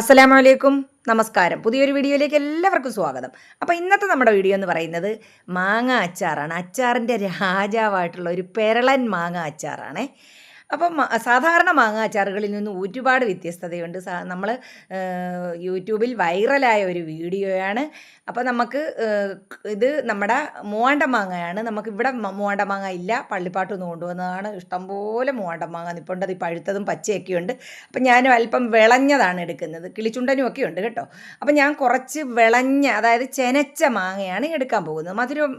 അസ്സലാമു അലൈക്കും നമസ്കാരം. പുതിയൊരു വീഡിയോയിലേക്ക് എല്ലാവർക്കും സ്വാഗതം. അപ്പോൾ ഇന്നത്തെ നമ്മുടെ വീഡിയോ എന്ന് പറയുന്നത് മാങ്ങ അച്ചാറാണ്. അച്ചാറിന്റെ രാജാവായിട്ടുള്ള ഒരു പെരളൻ മാങ്ങ അച്ചാറാണേ. അപ്പം സാധാരണ മാങ്ങ അച്ചാറുകളിൽ നിന്ന് ഒരുപാട് വ്യത്യസ്തതയുണ്ട്. നമ്മൾ യൂട്യൂബിൽ വൈറലായ ഒരു വീഡിയോയാണ് അപ്പോൾ നമുക്ക് ഇത് നമ്മുടെ മൂവാണ്ട മാങ്ങയാണ് നമുക്ക് ഇവിടെ മൂവാണ്ട മാങ്ങ ഇല്ല. പള്ളിപ്പാട്ട് നിന്ന് കൊണ്ടുവന്നതാണ്. ഇഷ്ടംപോലെ മൂവാണ്ട മാങ്ങ നിപ്പുണ്ട് ഈ പഴുത്തതും പച്ചയൊക്കെ ഉണ്ട് അപ്പം ഞാൻ അല്പം വിളഞ്ഞതാണ് എടുക്കുന്നത്. കിളിച്ചുണ്ടനും ഒക്കെ ഉണ്ട് കേട്ടോ. അപ്പം ഞാൻ കുറച്ച് വിളഞ്ഞ അതായത് ചെനച്ച മാങ്ങയാണ് എടുക്കാൻ പോകുന്നത്. മധുരവും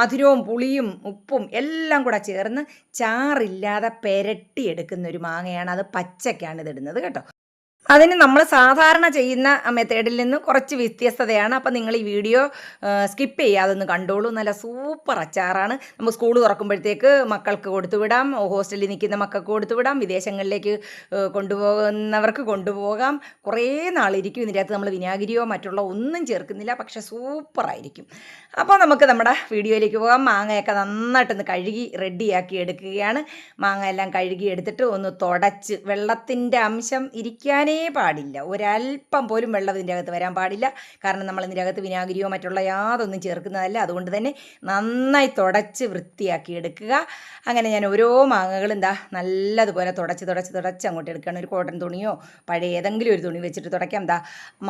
മധുരവും പുളിയും ഉപ്പും എല്ലാം കൂടെ ചേർന്ന് ചാറില്ലാതെ പെരട്ടി എടുക്കുന്ന ഒരു മാങ്ങയാണ്. അത് പച്ചയ്ക്കാണ് ഇതിടുന്നത് കേട്ടോ. അതിന് നമ്മൾ സാധാരണ ചെയ്യുന്ന മെത്തേഡിൽ നിന്ന് കുറച്ച് വ്യത്യസ്തതയാണ്. അപ്പം നിങ്ങൾ ഈ വീഡിയോ സ്കിപ്പ് ചെയ്യാതെ ഒന്ന് കണ്ടോളൂ. നല്ല സൂപ്പർ അച്ചാറാണ്. നമ്മൾ സ്കൂൾ തുറക്കുമ്പോഴത്തേക്ക് മക്കൾക്ക് കൊടുത്തുവിടാം ഹോസ്റ്റലിൽ നിൽക്കുന്ന മക്കൾക്ക് കൊടുത്തുവിടാം വിദേശങ്ങളിലേക്ക് കൊണ്ടുപോകുന്നവർക്ക് കൊണ്ടുപോകാം. കുറേ നാളിരിക്കും. ഇതിന്റെ അകത്ത് നമ്മൾ വിനാഗിരിയോ മറ്റുള്ള ഒന്നും ചേർക്കുന്നില്ല. പക്ഷേ സൂപ്പറായിരിക്കും അപ്പോൾ നമുക്ക് നമ്മുടെ വീഡിയോയിലേക്ക് പോകാം. മാങ്ങയൊക്കെ നന്നായിട്ടൊന്ന് കഴുകി റെഡിയാക്കി എടുക്കുകയാണ്. മാങ്ങ എല്ലാം കഴുകി എടുത്തിട്ട് ഒന്ന് തുടച്ച് വെള്ളത്തിന്റെ അംശം ഇരിക്കാനേ പാടില്ല. ഒരല്പം പോലും വെള്ളം ഇതിന്റെ അകത്ത് വരാൻ പാടില്ല. കാരണം നമ്മൾ ഇതിന്റെ അകത്ത് വിനാഗിരിയോ മറ്റുള്ള യാതൊന്നും ചേർക്കുന്നതല്ല. അതുകൊണ്ട് തന്നെ നന്നായി തുടച്ച് വൃത്തിയാക്കി എടുക്കുക. അങ്ങനെ ഞാൻ ഓരോ മാങ്ങകളും എന്താ നല്ലതുപോലെ തുടച്ച് തുടച്ച് തുടച്ച് അങ്ങോട്ട് എടുക്കുകയാണ്. ഒരു കോട്ടൺ തുണിയോ പഴയ ഏതെങ്കിലും ഒരു തുണി വെച്ചിട്ട് തുടയ്ക്കാം. എന്താ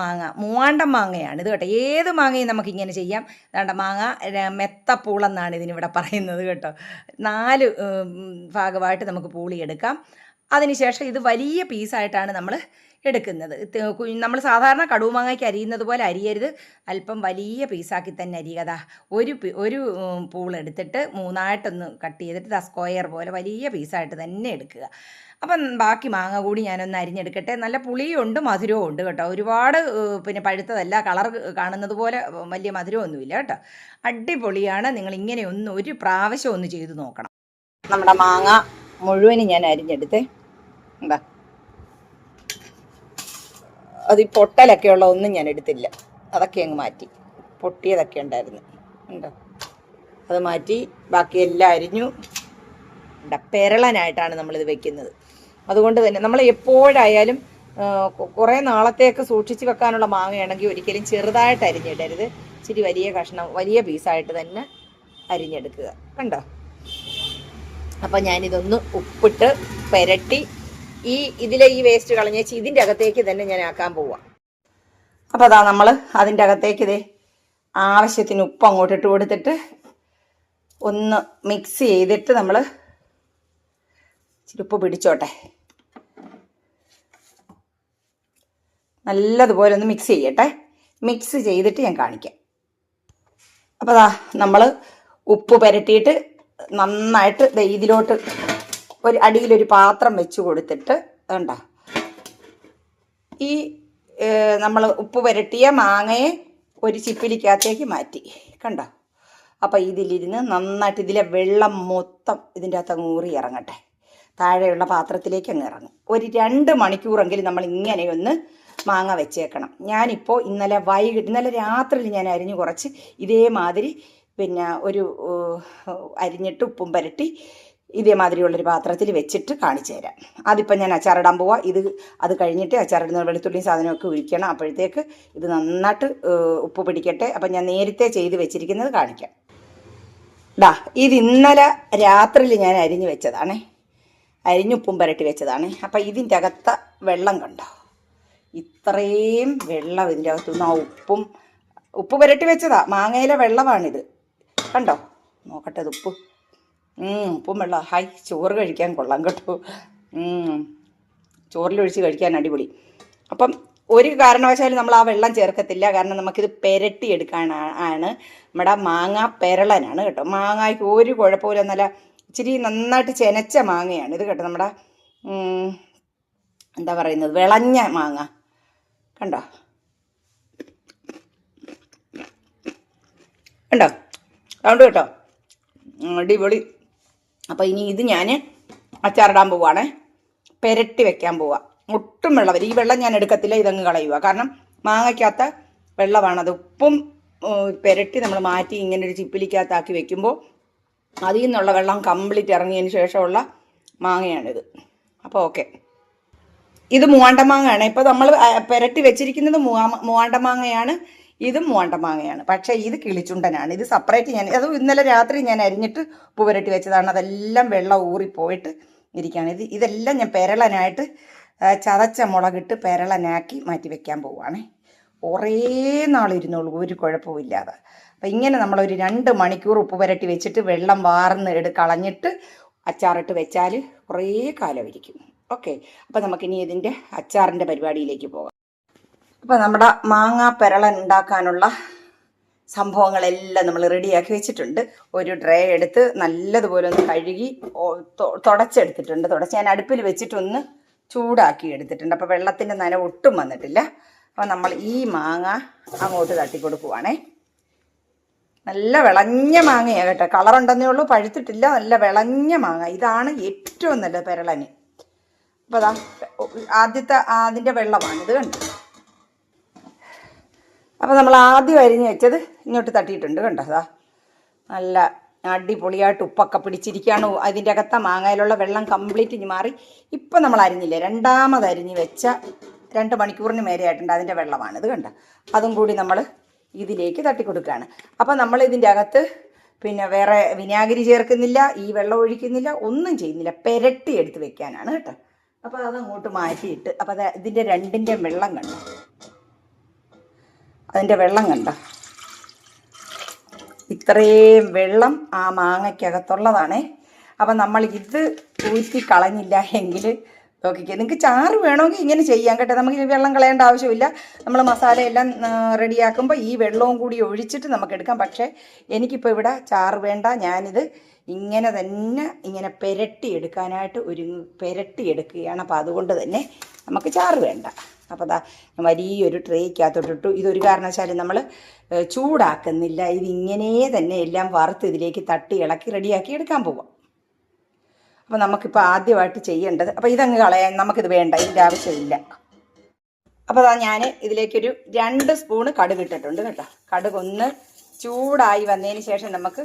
മാങ്ങ. മൂവാണ്ടം മാങ്ങയാണ്. ഇത് കേട്ടോ ഏത് മാങ്ങയും നമുക്ക് ഇങ്ങനെ ചെയ്യാം. വേണ്ട മാങ്ങ മെത്തപ്പൂളെന്നാണ് ഇതിനിവിടെ പറയുന്നത് കേട്ടോ. നാല് ഭാഗമായിട്ട് നമുക്ക് പൂളിയെടുക്കാം. അതിനുശേഷം ഇത് വലിയ പീസായിട്ടാണ് നമ്മൾ എടുക്കുന്നത്. നമ്മൾ സാധാരണ കടുമാങ്ങയ്ക്ക് അരിയുന്നത് പോലെ അരിയരുത്. അല്പം വലിയ പീസാക്കി തന്നെ അരിയുക. ഒരു ഒരു പൂൾ എടുത്തിട്ട് മൂന്നായിട്ടൊന്ന് കട്ട് ചെയ്തിട്ട് ദാ സ്ക്വയർ പോലെ വലിയ പീസായിട്ട് തന്നെ എടുക്കുക. അപ്പം ബാക്കി മാങ്ങ കൂടി ഞാനൊന്ന് അരിഞ്ഞെടുക്കട്ടെ. നല്ല പുളിയുണ്ട് മധുരവും ഉണ്ട് കേട്ടോ. ഒരുപാട് പിന്നെ പഴുത്തതല്ല കളർ കാണുന്നത് പോലെ വലിയ മധുരമൊന്നുമില്ല കേട്ടോ. അടിപൊളിയാണ്. നിങ്ങൾ ഇങ്ങനെ ഒന്ന് ഒരു പ്രാവശ്യം ഒന്ന് ചെയ്തു നോക്കണം. നമ്മുടെ മാങ്ങ മുഴുവനും ഞാൻ അരിഞ്ഞെടുത്തേ. എന്താ അത് ഈ പൊട്ടലൊക്കെ ഉള്ള ഒന്നും ഞാൻ എടുത്തില്ല. അതൊക്കെ അങ്ങ് മാറ്റി. പൊട്ടിയതൊക്കെ ഉണ്ടായിരുന്നു. ഉണ്ടോ? അത് മാറ്റി ബാക്കി എല്ലാം അരിഞ്ഞു. പെരളനായിട്ടാണ് നമ്മളിത് വെക്കുന്നത്. അതുകൊണ്ട് തന്നെ നമ്മൾ എപ്പോഴായാലും കുറേ നാളത്തേക്ക് സൂക്ഷിച്ച് വെക്കാനുള്ള മാങ്ങയാണെങ്കിൽ ഒരിക്കലും ചെറുതായിട്ട് അരിഞ്ഞിടരുത്. ഇച്ചിരി വലിയ കഷ്ണം വലിയ പീസായിട്ട് തന്നെ അരിഞ്ഞെടുക്കുക. കണ്ടോ? അപ്പം ഞാനിതൊന്ന് ഉപ്പിട്ട് പെരട്ടി ഈ ഇതിലെ ഈ വേസ്റ്റ് കളഞ്ഞേച്ച് ഇതിന്റെ അകത്തേക്ക് തന്നെ ഞാൻ ആക്കാൻ പോവാം. അപ്പോൾ അതാ നമ്മൾ അതിന്റെ അകത്തേക്ക് ഇതേ ആവശ്യത്തിന് ഉപ്പ് അങ്ങോട്ട് ഇട്ട് കൊടുത്തിട്ട് ഒന്ന് മിക്സ് ചെയ്തിട്ട് നമ്മൾ ഇച്ചിരി ഉപ്പ് പിടിച്ചോട്ടെ. നല്ലതുപോലെ ഒന്ന് മിക്സ് ചെയ്യട്ടെ. മിക്സ് ചെയ്തിട്ട് ഞാൻ കാണിക്കാം. അപ്പോൾ നമ്മൾ ഉപ്പ് പുരട്ടിയിട്ട് നന്നായിട്ട് ഇതിലോട്ട് ഒരു അടിയിലൊരു പാത്രം വെച്ച് കൊടുത്തിട്ട് വേണ്ട. ഈ നമ്മൾ ഉപ്പ് പുരട്ടിയ മാങ്ങയെ ഒരു ചിപ്പിലിക്കകത്തേക്ക് മാറ്റി. കണ്ടോ? അപ്പം ഇതിലിരുന്ന് നന്നായിട്ട് ഇതിലെ വെള്ളം മൊത്തം ഇതിന്റെ അകത്ത് ഊറി ഇറങ്ങട്ടെ. താഴെയുള്ള പാത്രത്തിലേക്ക് അങ്ങ് ഇറങ്ങും. ഒരു രണ്ട് മണിക്കൂറെങ്കിലും നമ്മൾ ഇങ്ങനെയൊന്ന് മാങ്ങ വെച്ചേക്കണം. ഞാനിപ്പോൾ ഇന്നലെ വൈകിട്ട് ഇന്നലെ രാത്രിയിൽ ഞാൻ അരിഞ്ഞ് കുറച്ച് ഇതേമാതിരി പിന്നെ ഒരു അരിഞ്ഞിട്ട് ഉപ്പും പുരട്ടി ഇതേമാതിരിയുള്ളൊരു പാത്രത്തിൽ വെച്ചിട്ട് കാണിച്ചു തരാം. അതിപ്പം ഞാൻ അച്ചാറിടാൻ പോവാം. ഇത് അത് കഴിഞ്ഞിട്ട് അച്ചാറിടുന്ന വെളുത്തുള്ളിയും സാധനമൊക്കെ ഒഴിക്കണം അപ്പോഴത്തേക്ക് ഇത് നന്നായിട്ട് ഉപ്പ് പിടിക്കട്ടെ. അപ്പം ഞാൻ നേരത്തെ ചെയ്ത് വെച്ചിരിക്കുന്നത് കാണിക്കാം. ഡാ ഇത് ഇന്നലെ രാത്രിയിൽ ഞാൻ അരിഞ്ഞു വെച്ചതാണേ. അരിഞ്ഞുപ്പും പുരട്ടി വെച്ചതാണ്. അപ്പം ഇതിന്റെ അകത്ത വെള്ളം കണ്ടോ? ഇത്രയും വെള്ളം ഇതിന്റെ അകത്തുനിന്ന് ആ ഉപ്പും ഉപ്പ് പുരട്ടി വെച്ചതാ. മാങ്ങയിലെ വെള്ളമാണിത്. കണ്ടോ? നോക്കട്ടെ അത് ഉപ്പ്. ഉപ്പും വെള്ളം. ഹായ് ചോറ് കഴിക്കാൻ കൊള്ളാം കേട്ടോ. ചോറിലൊഴിച്ച് കഴിക്കാൻ അടിപൊളി. അപ്പം ഒരു കാരണവശാലും നമ്മൾ ആ വെള്ളം ചേർക്കത്തില്ല. കാരണം നമുക്കിത് പെരട്ടി എടുക്കാൻ ആണ് നമ്മുടെ മാങ്ങ പെരളനാണ് കേട്ടോ. മാങ്ങയ്ക്ക് ഒരു കുഴപ്പമില്ല നല്ല ഇച്ചിരി നന്നായിട്ട് ചെനച്ച മാങ്ങയാണ് ഇത് കേട്ടോ നമ്മുടെ എന്താ പറയുന്നത്? വിളഞ്ഞ മാങ്ങ. കണ്ടോ? കണ്ടോ? അതുകൊണ്ട് കേട്ടോ. അടിപൊളി. അപ്പോൾ ഇനി ഇത് ഞാൻ അച്ചാറിടാൻ പോവാണേ. പെരട്ടി വെക്കാൻ പോവാം. ഒട്ടും വെള്ളം വരും ഈ വെള്ളം ഞാൻ എടുക്കത്തില്ല ഇതങ്ങ് കളയുക കാരണം മാങ്ങയ്ക്കകത്ത അത് ഉപ്പും പെരട്ടി നമ്മൾ മാറ്റി ഇങ്ങനെ ഒരു ചിപ്പിലിക്കകത്താക്കി വെക്കുമ്പോൾ അതിൽ നിന്നുള്ള വെള്ളം കംപ്ലീറ്റ് ഇറങ്ങിയതിന് ശേഷമുള്ള മാങ്ങയാണിത്. അപ്പോൾ ഓക്കെ. ഇത് മൂവാണ്ടമാങ്ങയാണ്. ഇപ്പോൾ നമ്മൾ പെരട്ടി വെച്ചിരിക്കുന്നത് മൂവാ മൂവാണ്ടമാങ്ങയാണ്. ഇതും മൂവാണ്ടമാങ്ങയാണ് പക്ഷേ ഇത് കിളിച്ചുണ്ടനാണ്. ഇത് സെപ്പറേറ്റ് ഞാൻ അത് ഇന്നലെ രാത്രി ഞാൻ അരിഞ്ഞിട്ട് പൂവരട്ടി വെച്ചതാണ്. അതെല്ലാം വെള്ളം ഊറിപ്പോയിട്ട് ഇരിക്കുകയാണ്. ഇത് ഇതെല്ലാം ഞാൻ പെരളനായിട്ട് ചതച്ച മുളകിട്ട് പെരളനാക്കി മാറ്റി വെക്കാൻ പോവുകയാണേ. കുറേ നാളിരുന്നോളൂ ഒരു കുഴപ്പമില്ലാതെ അപ്പം ഇങ്ങനെ നമ്മളൊരു രണ്ട് മണിക്കൂർ ഉപ്പ് പുരട്ടി വെച്ചിട്ട് വെള്ളം വാർന്ന് എടു കളഞ്ഞിട്ട് അച്ചാറിട്ട് വെച്ചാൽ കുറേ കാലം ഇരിക്കും. ഓക്കെ. അപ്പം നമുക്കിനി ഇതിന്റെ അച്ചാറിന്റെ പരിപാടിയിലേക്ക് പോകാം. അപ്പോൾ നമ്മുടെ മാങ്ങ പെരളൻ ഉണ്ടാക്കാനുള്ള സംഭവങ്ങളെല്ലാം നമ്മൾ റെഡിയാക്കി വെച്ചിട്ടുണ്ട്. ഒരു ഡ്രൈ എടുത്ത് നല്ലതുപോലെ ഒന്ന് കഴുകി തുടച്ചെടുത്തിട്ടുണ്ട്. തുടച്ച് ഞാൻ അടുപ്പിൽ വെച്ചിട്ടൊന്ന് ചൂടാക്കി എടുത്തിട്ടുണ്ട്. അപ്പോൾ വെള്ളത്തിന്റെ നന ഒട്ടും വന്നിട്ടില്ല. അപ്പോൾ നമ്മൾ ഈ മാങ്ങ അങ്ങോട്ട് തട്ടി കൊടുക്കുവാണേ നല്ല വിളഞ്ഞ മാങ്ങയാണ് കേട്ടോ. കളറുണ്ടെന്നേ ഉള്ളൂ പഴുത്തിട്ടില്ല. നല്ല വിളഞ്ഞ മാങ്ങ. ഇതാണ് ഏറ്റവും നല്ല പെരളന്. അപ്പോൾ അതാ ആദ്യത്തെ അതിന്റെ വെള്ളമാണ് ഇത് കണ്ടു? അപ്പോൾ നമ്മൾ ആദ്യം അരിഞ്ഞ് വെച്ചത് ഇങ്ങോട്ട് തട്ടിയിട്ടുണ്ട് കണ്ടോ? അതാ നല്ല അടിപൊളിയായിട്ട് ഉപ്പൊക്കെ പിടിച്ചിരിക്കുകയാണ്. അതിന്റെ അകത്ത മാങ്ങയിലുള്ള വെള്ളം കംപ്ലീറ്റ് മാറി. ഇപ്പം നമ്മൾ അരിഞ്ഞില്ലേ? രണ്ടാമത് അരിഞ്ഞ് വെച്ച രണ്ട് മണിക്കൂറിന് മേലെയായിട്ടുണ്ട് അതിന്റെ വെള്ളമാണ്. ഇത് കണ്ട? അതും കൂടി നമ്മൾ ഇതിലേക്ക് തട്ടിക്കൊടുക്കുകയാണ്. അപ്പം നമ്മൾ ഇതിന്റെ അകത്ത് പിന്നെ വേറെ വിനാഗിരി ചേർക്കുന്നില്ല ഈ വെള്ളം ഒഴിക്കുന്നില്ല ഒന്നും ചെയ്യുന്നില്ല. പെരട്ടി എടുത്ത് വെക്കാനാണ് കേട്ടോ. അപ്പോൾ അതങ്ങോട്ട് മാറ്റിയിട്ട് അപ്പോൾ ഇതിന്റെ രണ്ടിന്റെ വെള്ളം കണ്ടോ? അതിന്റെ വെള്ളം കണ്ട? ഇത്രയും വെള്ളം ആ മാങ്ങയ്ക്കകത്തുള്ളതാണേ. അപ്പം നമ്മൾ ഇത് ഊറ്റി കളഞ്ഞില്ല എങ്കിൽ നോക്കിക്കേ നിങ്ങൾക്ക് ചാറ് വേണമെങ്കിൽ ഇങ്ങനെ ചെയ്യാം കേട്ടോ. നമുക്ക് ഈ വെള്ളം കളയേണ്ട ആവശ്യമില്ല. നമ്മൾ മസാല എല്ലാം റെഡിയാക്കുമ്പോൾ ഈ വെള്ളവും കൂടി ഒഴിച്ചിട്ട് നമുക്ക് എടുക്കാം. പക്ഷേ എനിക്കിപ്പോൾ ഇവിടെ ചാറ് വേണ്ട. ഞാനിത് ഇങ്ങനെ തന്നെ ഇങ്ങനെ പെരട്ടി എടുക്കാനായിട്ട് ഒരു പെരട്ടി എടുക്കുകയാണ്. അപ്പോൾ അതുകൊണ്ട് തന്നെ നമുക്ക് ചാറ് വേണ്ട. അപ്പോൾ അതാ വലിയൊരു ട്രേക്കകത്തോട്ടിട്ടു. ഇതൊരു കാരണവശാലും നമ്മൾ ചൂടാക്കുന്നില്ല. ഇതിങ്ങനെ തന്നെ എല്ലാം വറുത്ത് ഇതിലേക്ക് തട്ടി ഇളക്കി റെഡിയാക്കി എടുക്കാൻ പോവാം. അപ്പോൾ നമുക്കിപ്പോൾ ആദ്യമായിട്ട് ചെയ്യേണ്ടത് അപ്പോൾ ഇതങ്ങ് കളയാൻ നമുക്കിത് വേണ്ട ഇതിന്റെ ആവശ്യമില്ല. അപ്പോൾ അതാ ഞാൻ ഇതിലേക്കൊരു രണ്ട് സ്പൂണ് കടുക് ഇട്ടിട്ടുണ്ട് കേട്ടോ. കടുക് ഒന്ന് ചൂടായി വന്നതിന് ശേഷം നമുക്ക്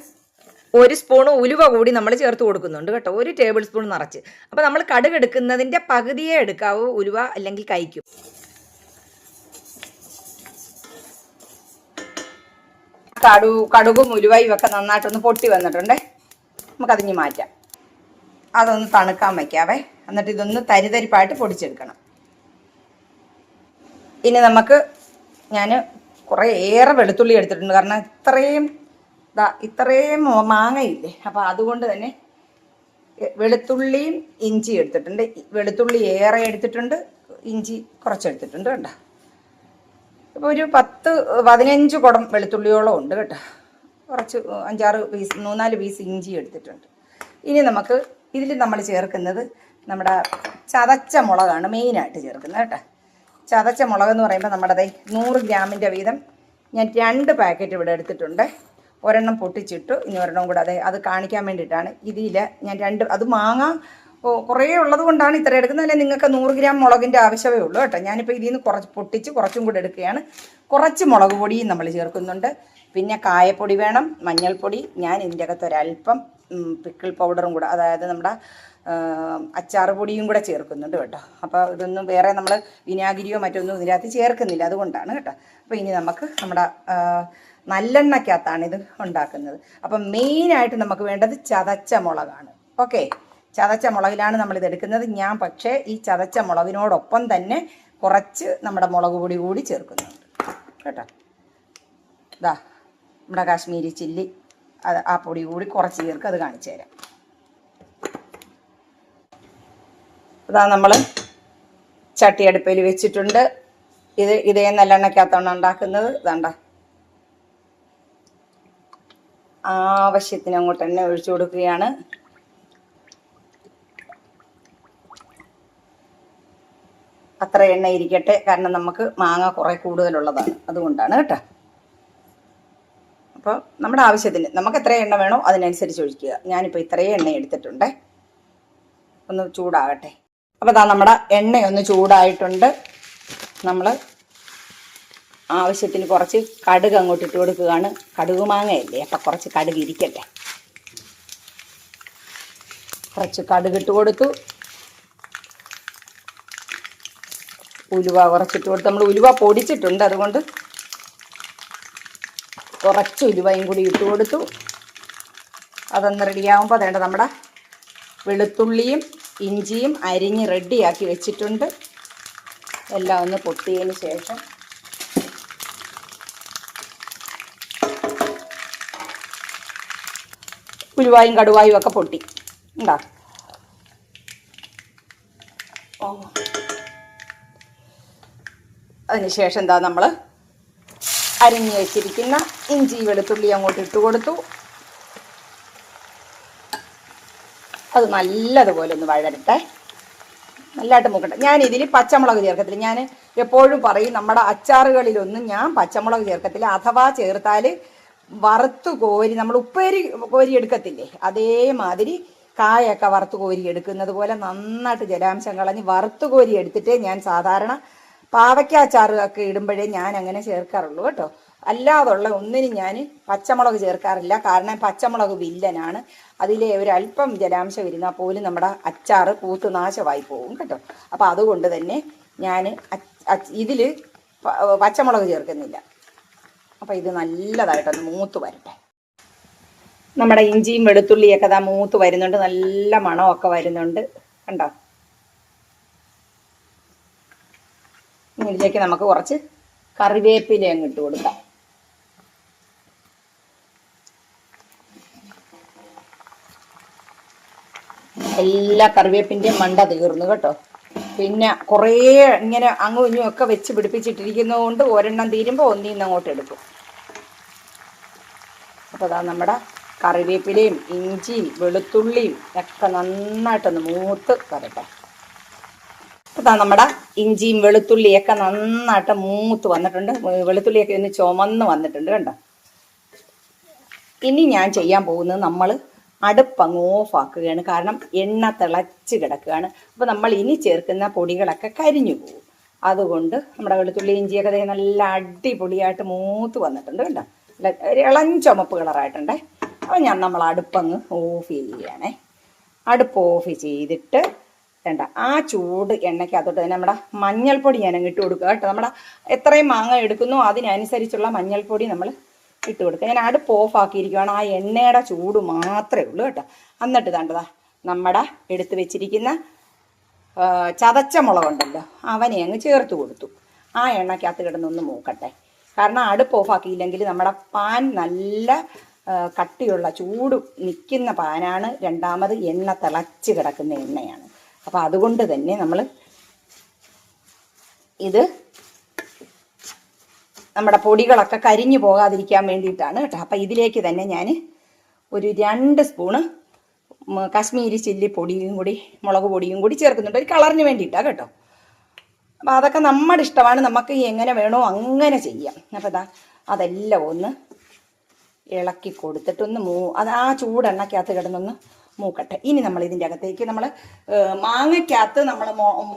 ഒരു സ്പൂൺ ഉലുവ കൂടി നമ്മൾ ചേർത്ത് കൊടുക്കുന്നുണ്ട് കേട്ടോ. ഒരു ടേബിൾ സ്പൂൺ നിറച്ച്. അപ്പോൾ നമ്മൾ കടുക് എടുക്കുന്നതിന്റെ പകുതിയെ എടുക്കാവൂ ഉലുവ അല്ലെങ്കിൽ കഴിക്കും. കടു കടുകും ഉലുവയും ഒക്കെ നന്നായിട്ടൊന്ന് പൊട്ടി വന്നിട്ടുണ്ടേ. നമുക്കതിഞ്ഞ് മാറ്റാം. അതൊന്ന് തണുക്കാൻ വയ്ക്കാവേ എന്നിട്ട് ഇതൊന്ന് തരിതരിപ്പായിട്ട് പൊടിച്ചെടുക്കണം. ഇനി നമുക്ക് ഞാൻ കുറേ ഏറെ വെളുത്തുള്ളി എടുത്തിട്ടുണ്ട്. കാരണം ഇത്രയും ദാ ഇത്രയും മാങ്ങയില്ലേ? അപ്പോൾ അതുകൊണ്ട് തന്നെ വെളുത്തുള്ളിയും ഇഞ്ചി എടുത്തിട്ടുണ്ട്. വെളുത്തുള്ളി ഏറെ എടുത്തിട്ടുണ്ട്. ഇഞ്ചി കുറച്ചെടുത്തിട്ടുണ്ട് കേട്ടോ ഇപ്പോൾ ഒരു പത്ത് പതിനഞ്ച് കുടം വെളുത്തുള്ളിയോളം ഉണ്ട് കേട്ടോ. കുറച്ച് അഞ്ചാറ് പീസ് മൂന്നാൽ പീസ് ഇഞ്ചി എടുത്തിട്ടുണ്ട്. ഇനി നമുക്ക് ഇതിൽ നമ്മൾ ചേർക്കുന്നത് നമ്മുടെ ചതച്ച മുളകാണ് മെയിനായിട്ട് ചേർക്കുന്നത് കേട്ടോ. ചതച്ച മുളക് എന്ന് പറയുമ്പോൾ നമ്മുടെ നൂറ് ഗ്രാമിന്റെ വീതം ഞാൻ രണ്ട് പാക്കറ്റ് ഇവിടെ എടുത്തിട്ടുണ്ട്. ഒരെണ്ണം പൊട്ടിച്ചിട്ടു ഇനി ഒരെണ്ണം കൂടെ അതെ അത് കാണിക്കാൻ വേണ്ടിയിട്ടാണ്. ഇതിൽ ഞാൻ രണ്ട് അത് മാങ്ങ കുറേ ഉള്ളത് കൊണ്ടാണ് ഇത്ര എടുക്കുന്നത്. അല്ലെങ്കിൽ നിങ്ങൾക്ക് നൂറ് ഗ്രാം മുളകിന്റെ ആവശ്യമേ ഉള്ളൂ കേട്ടോ. ഞാനിപ്പോൾ ഇതിൽ നിന്ന് കുറച്ച് പൊട്ടിച്ച് കുറച്ചും കൂടെ എടുക്കുകയാണ്. കുറച്ച് മുളക് പൊടിയും നമ്മൾ ചേർക്കുന്നുണ്ട്. പിന്നെ കായപ്പൊടി വേണം മഞ്ഞൾപ്പൊടി ഞാൻ ഇതിന്റെ അകത്ത് ഒരല്പം പിക്കിൾ പൗഡറും കൂടെ അതായത് നമ്മുടെ അച്ചാർ പൊടിയും കൂടെ ചേർക്കുന്നുണ്ട് കേട്ടോ. അപ്പോൾ ഇതൊന്നും വേറെ നമ്മൾ വിനാഗിരിയോ മറ്റൊന്നും ഇതിനകത്ത് ചേർക്കുന്നില്ല അതുകൊണ്ടാണ് കേട്ടോ. അപ്പോൾ ഇനി നമുക്ക് നമ്മുടെ നല്ലെണ്ണയ്ക്കകത്താണ് ഇത് ഉണ്ടാക്കുന്നത്. അപ്പം മെയിനായിട്ട് നമുക്ക് വേണ്ടത് ചതച്ച മുളകാണ്. ഓക്കെ? ചതച്ച മുളകിലാണ് നമ്മളിത് എടുക്കുന്നത്. ഞാൻ പക്ഷേ ഈ ചതച്ച മുളകിനോടൊപ്പം തന്നെ കുറച്ച് നമ്മുടെ മുളക് പൊടി കൂടി ചേർക്കുന്നുണ്ട്. കേട്ടോ? ഇതാ നമ്മുടെ കാശ്മീരി ചില്ലി. അത് ആ പൊടി കൂടി കുറച്ച് ചേർക്ക് അത് കാണിച്ചു തരാം. അതാ നമ്മൾ ചട്ടി അടുപ്പിൽ വെച്ചിട്ടുണ്ട്. ഇത് ഇതേ നല്ലെണ്ണയ്ക്കകത്താണ് ഉണ്ടാക്കുന്നത്. ഇതാണ്ട ആവശ്യത്തിന് അങ്ങോട്ട് തന്നെ ഒഴിച്ചു കൊടുക്കുകയാണ്. അത്ര എണ്ണ ഇരിക്കട്ടെ കാരണം നമുക്ക് മാങ്ങ കുറേ കൂടുതലുള്ളതാണ്. അതുകൊണ്ടാണ് കേട്ടോ. അപ്പോൾ നമ്മുടെ ആവശ്യത്തിന് നമുക്ക് എത്ര എണ്ണ വേണോ അതിനനുസരിച്ച് ഒഴിക്കുക. ഞാനിപ്പോൾ ഇത്രയും എണ്ണ എടുത്തിട്ടുണ്ട്. ഒന്ന് ചൂടാകട്ടെ. അപ്പോൾ അതാ നമ്മുടെ എണ്ണയൊന്ന് ചൂടായിട്ടുണ്ട്. നമ്മൾ ആവശ്യത്തിന് കുറച്ച് കടുക് അങ്ങോട്ട് ഇട്ട് കൊടുക്കുകയാണ്. കടുക് മാങ്ങയല്ലേ അപ്പം കുറച്ച് കടുക് ഇരിക്കട്ടെ. കുറച്ച് കടുക് ഇട്ട് കൊടുത്തു. ഉലുവ കുറച്ചിട്ട് കൊടുത്ത്. നമ്മൾ ഉലുവ പൊടിച്ചിട്ടുണ്ട് അതുകൊണ്ട് കുറച്ച് ഉലുവയും കൂടി ഇട്ട് കൊടുത്തു. അതൊന്ന് റെഡിയാകുമ്പോൾ അതേണ്ട നമ്മുടെ വെളുത്തുള്ളിയും ഇഞ്ചിയും അരിഞ്ഞ് റെഡിയാക്കി വെച്ചിട്ടുണ്ട്. എല്ലാം ഒന്ന് പൊട്ടിയതിന് ശേഷം ഉലുവായും കടുവായും ഒക്കെ പൊട്ടി. ഉണ്ടാ? ഓ. അതിനുശേഷം എന്താ നമ്മൾ അരിഞ്ഞു വെച്ചിരിക്കുന്ന ഇഞ്ചി വെളുത്തുള്ളി അങ്ങോട്ട് ഇട്ട് കൊടുത്തു. അത് നല്ലതുപോലെ ഒന്ന് വഴരട്ടെ നല്ലതായിട്ട് മുക്കട്ടെ. ഞാൻ ഇതിൽ പച്ചമുളക് ചേർക്കത്തില്ല. ഞാൻ എപ്പോഴും പറയും നമ്മുടെ അച്ചാറുകളിലൊന്നും ഞാൻ പച്ചമുളക് ചേർക്കത്തില്ല. അഥവാ ചേർത്താൽ വറുത്ത് കോരി നമ്മൾ ഉപ്പേരി കോരി എടുക്കത്തില്ലേ? അതേമാതിരി കായൊക്കെ വറുത്ത് കോരി എടുക്കുന്നത് പോലെ നന്നായിട്ട് ജലാംശം കളഞ്ഞ് വറുത്ത് കോരി എടുത്തിട്ടേ ഞാൻ സാധാരണ പാവയ്ക്കാച്ചാറ് ഒക്കെ ഇടുമ്പോഴേ ഞാൻ അങ്ങനെ ചേർക്കാറുള്ളൂ കേട്ടോ. അല്ലാതുള്ള ഒന്നിനും ഞാൻ പച്ചമുളക് ചേർക്കാറില്ല. കാരണം പച്ചമുളക് വില്ലനാണ്. അതിലെ ഒരല്പം ജലാംശം ഇരുന്നാൽ പോലും നമ്മുടെ അച്ചാറ് പൂത്ത് നാശമായി പോകും കേട്ടോ. അപ്പോൾ അതുകൊണ്ട് തന്നെ ഞാൻ ഇതിൽ പച്ചമുളക് ചേർക്കുന്നില്ല. അപ്പോൾ ഇത് നല്ലതായിട്ടൊന്ന് മൂത്ത് വരട്ടെ. നമ്മുടെ ഇഞ്ചിയും വെളുത്തുള്ളിയൊക്കെ അതാ മൂത്ത് വരുന്നുണ്ട്. നല്ല മണമൊക്കെ വരുന്നുണ്ട്. കണ്ടോ? ഇതിലേക്ക് നമുക്ക് കുറച്ച് കറിവേപ്പില അങ്ങ് ഇട്ട് കൊടുക്കാം. എല്ലാ കറിവേപ്പിന്റെയും മണ്ട തീർന്നു കേട്ടോ. പിന്നെ കുറേ ഇങ്ങനെ അങ്ങും ഇങ്ങും ഒക്കെ വെച്ച് പിടിപ്പിച്ചിട്ടിരിക്കുന്നതുകൊണ്ട് ഒരെണ്ണം തീരുമ്പോൾ നിന്ന് അങ്ങോട്ട് എടുക്കും. അപ്പോൾ നമ്മുടെ കറിവേപ്പിലയും ഇഞ്ചിയും വെളുത്തുള്ളിയും ഒക്കെ നന്നായിട്ടൊന്ന് മൂത്ത് വരട്ടെ. ഇതാ നമ്മുടെ ഇഞ്ചിയും വെളുത്തുള്ളിയൊക്കെ നന്നായിട്ട് മൂത്ത് വന്നിട്ടുണ്ട്. വെളുത്തുള്ളിയൊക്കെ ഒന്ന് ചുമന്ന് വന്നിട്ടുണ്ട് കണ്ടോ? ഇനി ഞാൻ ചെയ്യാൻ പോകുന്നത് നമ്മൾ അടുപ്പങ്ങ് ഓഫാക്കുകയാണ്. കാരണം എണ്ണ തിളച്ച് കിടക്കുകയാണ്. അപ്പോൾ നമ്മൾ ഇനി ചേർക്കുന്ന പൊടികളൊക്കെ കരിഞ്ഞു പോകും. അതുകൊണ്ട് നമ്മുടെ വെളുത്തുള്ളി ഇഞ്ചിയൊക്കെ നല്ല അടിപൊളിയായിട്ട് മൂത്ത് വന്നിട്ടുണ്ട് കണ്ടോ? ഇളം ചുമപ്പ് കളറായിട്ടുണ്ടേ. അപ്പോൾ ഞാൻ നമ്മൾ അടുപ്പങ്ങ് ഓഫ് ചെയ്യുകയാണേ അടുപ്പ് ഓഫ് ചെയ്തിട്ട് വേണ്ട ആ ചൂട് എണ്ണയ്ക്ക് അതോട്ട് തന്നെ നമ്മുടെ മഞ്ഞൾപ്പൊടി ഞാൻ അങ്ങ് ഇട്ട് കൊടുക്കുക കേട്ടോ. നമ്മുടെ എത്രയും മാങ്ങ എടുക്കുന്നു അതിനനുസരിച്ചുള്ള മഞ്ഞൾപ്പൊടി നമ്മൾ ഇട്ട് കൊടുക്കുക. ഞാൻ അടുപ്പ് ഓഫ് ആക്കിയിരിക്കുകയാണ് ആ എണ്ണയുടെ ചൂട് മാത്രമേ ഉള്ളൂ കേട്ടോ. എന്നിട്ട് കണ്ടതാ നമ്മുടെ എടുത്ത് വെച്ചിരിക്കുന്ന ചതച്ച മുളകുണ്ടല്ലോ അവനെ അങ്ങ് ചേർത്ത് കൊടുത്തു. ആ എണ്ണയ്ക്കകത്ത് കിടന്നൊന്ന് മൂക്കട്ടെ. കാരണം അടുപ്പ് ഓഫ് ആക്കിയില്ലെങ്കിൽ നമ്മുടെ പാൻ നല്ല കട്ടിയുള്ള ചൂട് നിൽക്കുന്ന പാനാണ് രണ്ടാമത് എണ്ണ തിളച്ച് കിടക്കുന്ന എണ്ണയാണ്. അപ്പോൾ അതുകൊണ്ട് തന്നെ നമ്മൾ ഇത് നമ്മുടെ പൊടികളൊക്കെ കരിഞ്ഞു പോകാതിരിക്കാൻ വേണ്ടിയിട്ടാണ് കേട്ടോ. അപ്പം ഇതിലേക്ക് തന്നെ ഞാൻ ഒരു രണ്ട് സ്പൂണ് കാശ്മീരി ചില്ലി പൊടിയും കൂടി മുളക് പൊടിയും കൂടി ചേർക്കുന്നുണ്ട്. ഒരു കളറിന് വേണ്ടിയിട്ടാണ് കേട്ടോ. അപ്പോൾ അതൊക്കെ നമ്മുടെ ഇഷ്ടമാണ്. നമുക്ക് എങ്ങനെ വേണോ അങ്ങനെ ചെയ്യാം. അപ്പോൾ അതാ അതെല്ലാം ഒന്ന് ഇളക്കി കൊടുത്തിട്ടൊന്ന് മൂ അത് ആ ചൂടെണ്ണയ്ക്കകത്ത് കിടന്നൊന്ന് മൂക്കട്ടെ. ഇനി നമ്മൾ ഇതിന്റെ അകത്തേക്ക് നമ്മൾ മാങ്ങയ്ക്കകത്ത് നമ്മൾ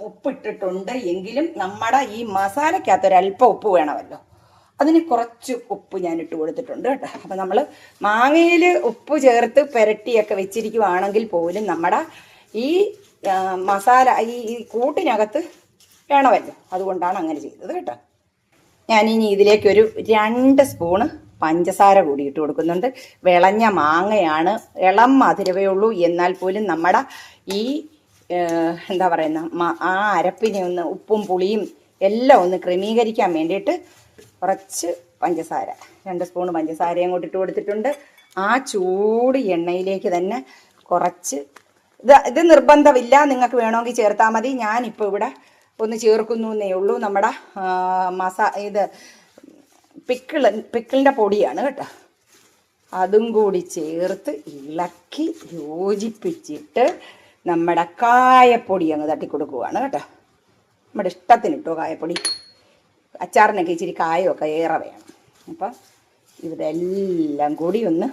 ഉപ്പിട്ടിട്ടുണ്ട് എങ്കിലും നമ്മുടെ ഈ മസാലയ്ക്കകത്ത് ഒരല്പം ഉപ്പ് വേണമല്ലോ. അതിന് കുറച്ച് ഉപ്പ് ഞാൻ ഇട്ട് കൊടുത്തിട്ടുണ്ട് കേട്ടോ. അപ്പം നമ്മൾ മാങ്ങയിൽ ഉപ്പ് ചേർത്ത് പുരട്ടിയൊക്കെ വെച്ചിരിക്കുവാണെങ്കിൽ പോലും നമ്മുടെ ഈ മസാല ഈ കൂട്ടിനകത്ത് വേണമല്ലോ. അതുകൊണ്ടാണ് അങ്ങനെ ചെയ്തത് കേട്ടോ. ഞാനിനി ഇതിലേക്കൊരു രണ്ട് സ്പൂണ് പഞ്ചസാര കൂടി ഇട്ട് കൊടുക്കുന്നുണ്ട്. വിളഞ്ഞ മാങ്ങയാണ് ഇളം മധുരവേ ഉള്ളൂ. എന്നാൽ പോലും നമ്മുടെ ഈ എന്താ പറയുന്ന ആ അരപ്പിനെ ഒന്ന് ഉപ്പും പുളിയും എല്ലാം ഒന്ന് ക്രമീകരിക്കാൻ വേണ്ടിയിട്ട് കുറച്ച് പഞ്ചസാര രണ്ട് സ്പൂൺ പഞ്ചസാരയും കൂടി ഇട്ട് കൊടുത്തിട്ടുണ്ട്. ആ ചൂട് എണ്ണയിലേക്ക് തന്നെ കുറച്ച് ഇത് ഇത് നിർബന്ധമില്ല. നിങ്ങൾക്ക് വേണമെങ്കിൽ ചേർത്താൽ മതി. ഞാനിപ്പോൾ ഇവിടെ ഒന്ന് ചേർക്കുന്നു എന്നേ ഉള്ളൂ. നമ്മുടെ മസ ഇത് പിക്കിൾ പിക്കിളിന്റെ പൊടിയാണ് കേട്ടോ. അതും കൂടി ചേർത്ത് ഇളക്കി യോജിപ്പിച്ചിട്ട് നമ്മുടെ കായപ്പൊടി അങ്ങ് തട്ടിക്കൊടുക്കുവാണ് കേട്ടോ. നമ്മുടെ ഇഷ്ടത്തിന് ഇട്ടോ കായപ്പൊടി. അച്ചാറിനൊക്കെ ഇച്ചിരി കായമൊക്കെ ഏറെ വേണം. അപ്പം ഇതെല്ലാം കൂടി ഒന്ന്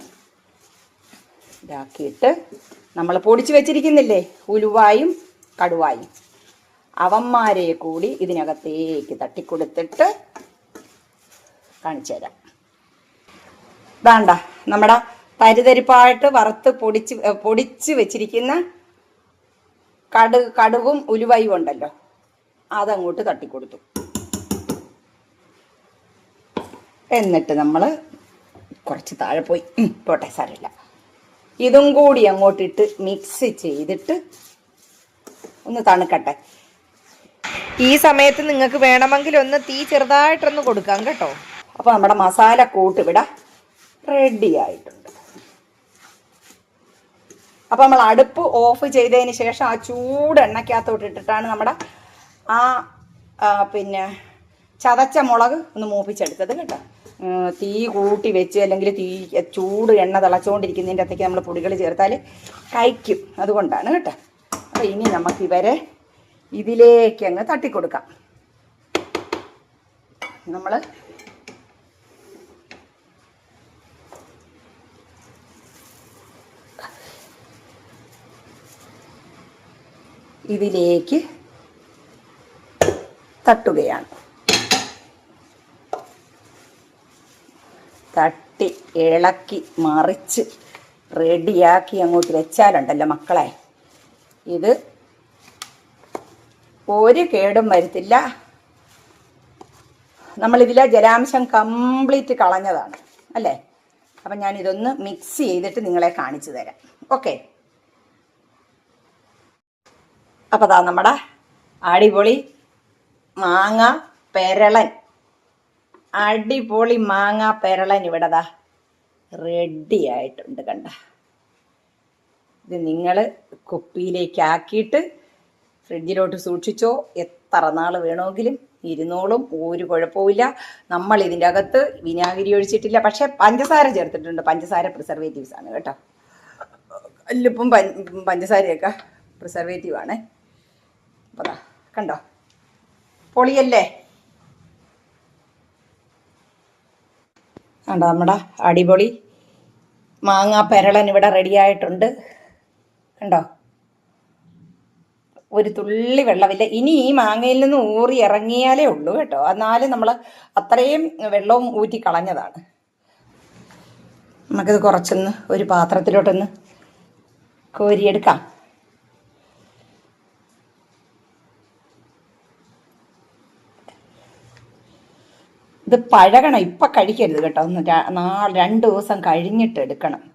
ഇതാക്കിയിട്ട് നമ്മൾ പൊടിച്ച് വെച്ചിരിക്കുന്നില്ലേ? ഉലുവായും കടുവായും. അവന്മാരെ കൂടി ഇതിനകത്തേക്ക് തട്ടിക്കൊടുത്തിട്ട് കാണിച്ചു തരാം. വേണ്ട നമ്മുടെ തരിതരിപ്പായിട്ട് വറുത്ത് പൊടിച്ച് പൊടിച്ച് വെച്ചിരിക്കുന്ന കടു കടുവും ഉലുവയും ഉണ്ടല്ലോ. അതങ്ങോട്ട് തട്ടിക്കൊടുത്തു. എന്നിട്ട് നമ്മൾ കുറച്ച് താഴെ പോയി. പോട്ടെ സാരമില്ല. ഇതും കൂടി അങ്ങോട്ടിട്ട് മിക്സ് ചെയ്തിട്ട് ഒന്ന് തണുക്കട്ടെ. ഈ സമയത്ത് നിങ്ങൾക്ക് വേണമെങ്കിൽ ഒന്ന് തീ ചെറുതായിട്ടൊന്ന് കൊടുക്കാം കേട്ടോ. അപ്പോൾ നമ്മുടെ മസാല കൂട്ട് ഇവിടെ റെഡി ആയിട്ടുണ്ട്. അപ്പോൾ നമ്മൾ അടുപ്പ് ഓഫ് ചെയ്തതിന് ശേഷം ആ ചൂട് എണ്ണയ്ക്കകത്തോട്ട് ഇട്ടിട്ടാണ് നമ്മുടെ ആ പിന്നെ ചതച്ച മുളക് ഒന്ന് മൂപ്പിച്ചെടുത്തത് കേട്ടോ. തീ കൂട്ടി വെച്ച് അല്ലെങ്കിൽ തീ ചൂട് എണ്ണ തിളച്ചുകൊണ്ടിരിക്കുന്നതിന്റെ അകത്തേക്ക് നമ്മൾ പൊടികൾ ചേർത്താൽ കഴിക്കും. അതുകൊണ്ടാണ് കേട്ടോ. അപ്പോൾ ഇനി നമുക്ക് ഇവരെ ഇതിലേക്ക് അങ്ങ് തട്ടിക്കൊടുക്കാം. നമ്മൾ ഇതിലേക്ക് തട്ടുകയാണ്. തട്ടി ഇളക്കി മറിച്ച് റെഡിയാക്കി അങ്ങോട്ട് വെച്ചാലുണ്ടല്ലോ മക്കളെ. ഇത് ഒരു കേടും വരുത്തില്ല. നമ്മളിതിലെ ജലാംശം കംപ്ലീറ്റ് കളഞ്ഞതാണ് അല്ലേ? അപ്പം ഞാനിതൊന്ന് മിക്സ് ചെയ്തിട്ട് നിങ്ങളെ കാണിച്ചു തരാം. ഓക്കെ അപ്പോൾ അതാ നമ്മുടെ അടിപൊളി മാങ്ങ പെരളൻ. അടിപൊളി മാങ്ങ പെരളൻ ഇവിടെ ദാ റെഡി ആയിട്ടുണ്ട് കണ്ട. ഇത് നിങ്ങൾ കുപ്പിയിലേക്ക് ആക്കിയിട്ട് ഫ്രിഡ്ജിലോട്ട് സൂക്ഷിച്ചോ. എത്ര നാൾ വേണമെങ്കിലും ഇരുന്നോളും ഒരു കുഴപ്പമില്ല നമ്മൾ ഇതിന്റെ അകത്ത് വിനാഗിരി ഒഴിച്ചിട്ടില്ല. പക്ഷേ പഞ്ചസാര ചേർത്തിട്ടുണ്ട്. പഞ്ചസാര പ്രിസർവേറ്റീവ്സ് ആണ് കേട്ടോ. കല്ലുപ്പും പഞ്ച- പഞ്ചസാരയൊക്കെ പ്രിസർവേറ്റീവ് ആണ്. അപ്പോൾ കണ്ടോ? പൊളിയല്ലേ? കണ്ടോ നമ്മുടെ അടിപൊളി മാങ്ങ പെരളൻ ഇവിടെ റെഡിയായിട്ടുണ്ട് കണ്ടോ? ഒരു തുള്ളി വെള്ളമില്ല. ഇനി ഈ മാങ്ങയിൽ നിന്ന് ഊറി ഇറങ്ങിയാലേ ഉള്ളൂ കേട്ടോ. എന്നാലും നമ്മൾ അത്രയും വെള്ളവും ഊറ്റി കളഞ്ഞതാണ്. നമുക്കിത് കുറച്ചൊന്ന് ഒരു പാത്രത്തിലോട്ടൊന്ന് കോരിയെടുക്കാം. ഇത് പഴകണം. ഇപ്പം കഴിക്കരുത് കേട്ടോ. ഒന്ന് നാല് രണ്ട് ദിവസം കഴിഞ്ഞിട്ട് എടുക്കണം.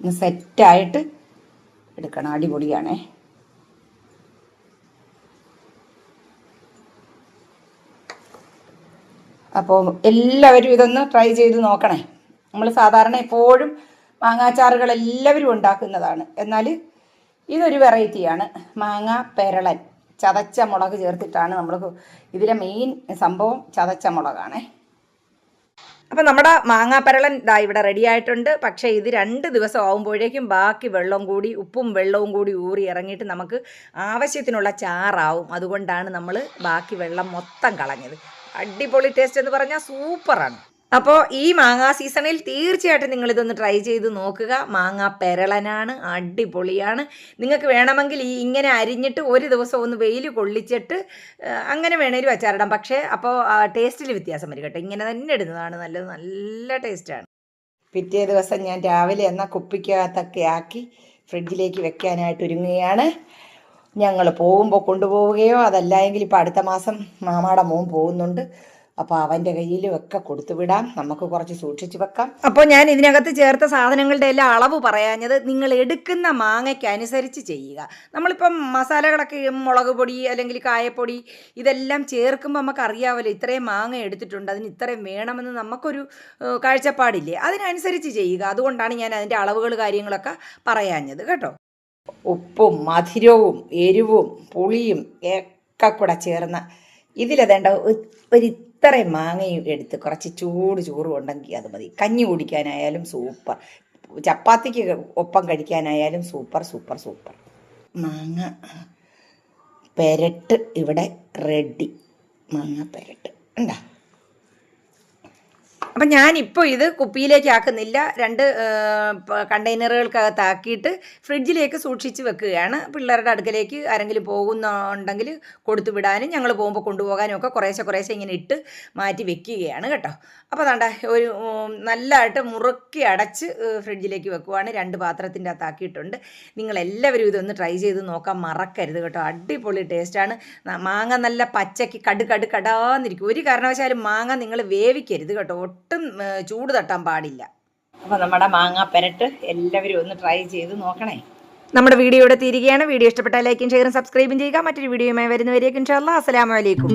ഒന്ന് സെറ്റായിട്ട് എടുക്കണം. അടിപൊളിയാണേ. അപ്പോൾ എല്ലാവരും ഇതൊന്ന് ട്രൈ ചെയ്ത് നോക്കണേ. നമ്മൾ സാധാരണ എപ്പോഴും മാങ്ങാച്ചാറുകൾ എല്ലാവരും ഉണ്ടാക്കുന്നതാണ്. എന്നാൽ ഇതൊരു വെറൈറ്റിയാണ് മാങ്ങ പെരളൻ ചതച്ച മുളക് ചേർത്തിട്ടാണ് നമ്മൾ ഇതിലെ മെയിൻ സംഭവം ചതച്ച മുളകാണേ. അപ്പം നമ്മുടെ മാങ്ങാപ്പരളൻ ഇതാ ഇവിടെ റെഡി ആയിട്ടുണ്ട്. പക്ഷേ ഇത് രണ്ട് ദിവസം ആകുമ്പോഴേക്കും ബാക്കി വെള്ളം കൂടി ഉപ്പും വെള്ളവും കൂടി ഊറി ഇറങ്ങിയിട്ട് നമുക്ക് ആവശ്യത്തിനുള്ള ചാറാവും. അതുകൊണ്ടാണ് നമ്മൾ ബാക്കി വെള്ളം മൊത്തം കളഞ്ഞത്. അടിപൊളി ടേസ്റ്റ് എന്ന് പറഞ്ഞാൽ സൂപ്പറാണ് അപ്പോൾ ഈ മാങ്ങ സീസണിൽ തീർച്ചയായിട്ടും നിങ്ങൾ ഇതൊന്ന് ട്രൈ ചെയ്ത് നോക്കുക. മാങ്ങ പെരളനാണ് അടിപൊളിയാണ്. നിങ്ങൾക്ക് വേണമെങ്കിൽ ഈ ഇങ്ങനെ അരിഞ്ഞിട്ട് ഒരു ദിവസം ഒന്ന് വെയിൽ കൊള്ളിച്ചിട്ട് അങ്ങനെ വേണേലും അച്ചാറിടാം. പക്ഷേ അപ്പോൾ ടേസ്റ്റിൽ വ്യത്യാസം വരും കേട്ടോ. ഇങ്ങനെ തന്നെ ഇടുന്നതാണ് നല്ലത്. നല്ല ടേസ്റ്റാണ്. പിറ്റേ ദിവസം ഞാൻ രാവിലെ എന്നാൽ കുപ്പിക്കകത്തൊക്കെ ആക്കി ഫ്രിഡ്ജിലേക്ക് വെക്കാനായിട്ട് ഒരുങ്ങുകയാണ്. ഞങ്ങൾ പോകുമ്പോൾ കൊണ്ടുപോവുകയോ അതല്ല എങ്കിൽ ഇപ്പോൾ അടുത്ത മാസം മാമാടെ മോൻ പോകുന്നുണ്ട്. അപ്പോൾ അവന്റെ കയ്യിലും ഒക്കെ കൊടുത്തു വിടാം. നമുക്ക് കുറച്ച് സൂക്ഷിച്ചു വെക്കാം. അപ്പോൾ ഞാൻ ഇതിനകത്ത് ചേർത്ത സാധനങ്ങളുടെ എല്ലാം അളവ് പറയാഞ്ഞത് നിങ്ങൾ എടുക്കുന്ന മാങ്ങയ്ക്ക് അനുസരിച്ച് ചെയ്യുക. നമ്മളിപ്പം മസാലകളൊക്കെ മുളക് പൊടി അല്ലെങ്കിൽ കായപ്പൊടി ഇതെല്ലാം ചേർക്കുമ്പോൾ നമുക്ക് അറിയാമല്ലോ ഇത്രയും മാങ്ങ എടുത്തിട്ടുണ്ട്. അതിന് ഇത്രയും വേണമെന്ന് നമുക്കൊരു കാഴ്ചപ്പാടില്ലേ? അതിനനുസരിച്ച് ചെയ്യുക. അതുകൊണ്ടാണ് ഞാൻ അതിന്റെ അളവുകൾ കാര്യങ്ങളൊക്കെ പറയാഞ്ഞത്. കേട്ടോ? ഉപ്പും മധുരവും എരിവും പുളിയും ഒക്കെ കൂടെ ചേർന്ന ഇതിലതേണ്ട ഒരു ഇത്രയും മാങ്ങയും എടുത്ത് കുറച്ച് ചൂട് ചോറും ഉണ്ടെങ്കിൽ അത് മതി. കഞ്ഞി കുടിക്കാനായാലും സൂപ്പർ ചപ്പാത്തിക്ക് ഒപ്പം കഴിക്കാനായാലും സൂപ്പർ സൂപ്പർ സൂപ്പർ മാങ്ങ പെരട്ട് ഇവിടെ റെഡി മാങ്ങ പെരട്ട്. ഉണ്ടാ അപ്പം ഞാനിപ്പോൾ ഇത് കുപ്പിയിലേക്ക് ആക്കുന്നില്ല. രണ്ട് കണ്ടെയ്നറുകൾക്കകത്താക്കിയിട്ട് ഫ്രിഡ്ജിലേക്ക് സൂക്ഷിച്ച് വെക്കുകയാണ്. പിള്ളേരുടെ അടുക്കലേക്ക് ആരെങ്കിലും പോകുന്നുണ്ടെങ്കിൽ കൊടുത്തു വിടാനും ഞങ്ങൾ പോകുമ്പോൾ കൊണ്ടുപോകാനും ഒക്കെ കുറേശ്ശെ കുറേശ്ശെ ഇങ്ങനെ ഇട്ട് മാറ്റി വെക്കുകയാണ് കേട്ടോ. അപ്പോൾ അതാണ്ട ഒരു നല്ലതായിട്ട് മുറുക്കി അടച്ച് ഫ്രിഡ്ജിലേക്ക് വെക്കുവാണ്. രണ്ട് പാത്രത്തിന്റെ അകത്താക്കിയിട്ടുണ്ട്. നിങ്ങളെല്ലാവരും ഇതൊന്ന് ട്രൈ ചെയ്ത് നോക്കാൻ മറക്കരുത് കേട്ടോ. അടിപൊളി ടേസ്റ്റാണ്. മാങ്ങ നല്ല പച്ചയ്ക്ക് കട് കടാന്നിരിക്കും. ഒരു കാരണവശാലും മാങ്ങ നിങ്ങൾ വേവിക്കരുത് കേട്ടോ. ഒട്ടും ചൂട് തട്ടാൻ പാടില്ല. അപ്പോൾ നമ്മുടെ മാങ്ങാ പെരട്ട് എല്ലാവരും ഒന്ന് ട്രൈ ചെയ്ത് നോക്കണേ. നമ്മുടെ വീഡിയോ ഇവിടെ തീരുകയാണ്. വീഡിയോ ഇഷ്ടപ്പെട്ടാൽ ലൈക്കും ഷെയറും സബ്സ്ക്രൈബും ചെയ്യുക. മറ്റൊരു വീഡിയോയുമായി വരുന്നവരേക്കും ഇൻഷാല്ലാ അസ്സലാമു അലൈക്കും.